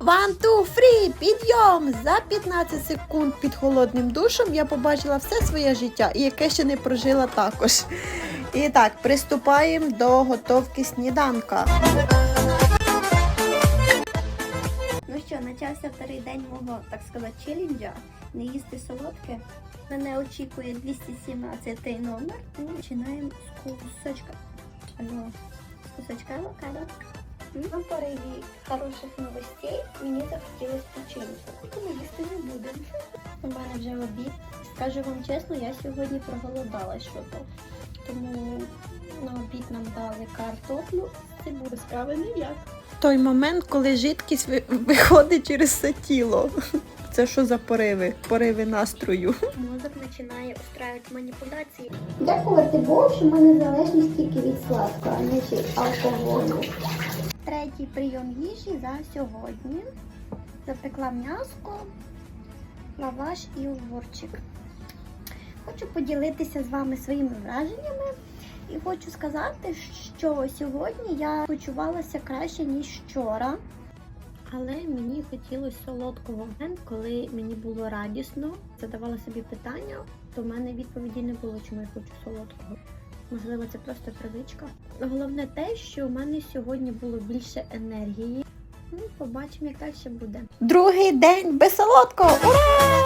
One, two, three, підйом! За 15 секунд під холодним душем я побачила все своє життя, і яке ще не прожила також. І так, приступаємо до готовки сніданка. Ну що, почався вторий день мого, так сказати, челенджа. Не їсти солодке. Мене очікує 217 номер. І починаємо з кусочка. З кусочка авокадо. На пориві хороших новостей мені захотілося печеньку. Тому їсти не будемо. У мене вже обід. Скажу вам чесно, я сьогодні проголодалась що-то. Тому на обід нам дали картоплю з цибулею. Справи ніяк. Той момент, коли жидкість виходить через все тіло. Це що за пориви? Пориви настрою. Мозок починає устраювати маніпуляції. Дякувати Богу, що в мене залежність тільки від сладкого, а не від алкоголю. Третій прийом їжі за сьогодні. Запекла м'яско, лаваш і огурчик. Хочу поділитися з вами своїми враженнями і хочу сказати, що сьогодні я почувалася краще, ніж вчора. Але мені хотілося солодкого момент, коли мені було радісно, задавала собі питання, то в мене відповіді не було, чому я хочу солодкого. Можливо, це просто привичка. Головне те, що у мене сьогодні було більше енергії. Ну, побачимо, як далі буде. Другий день без солодкого. Ура!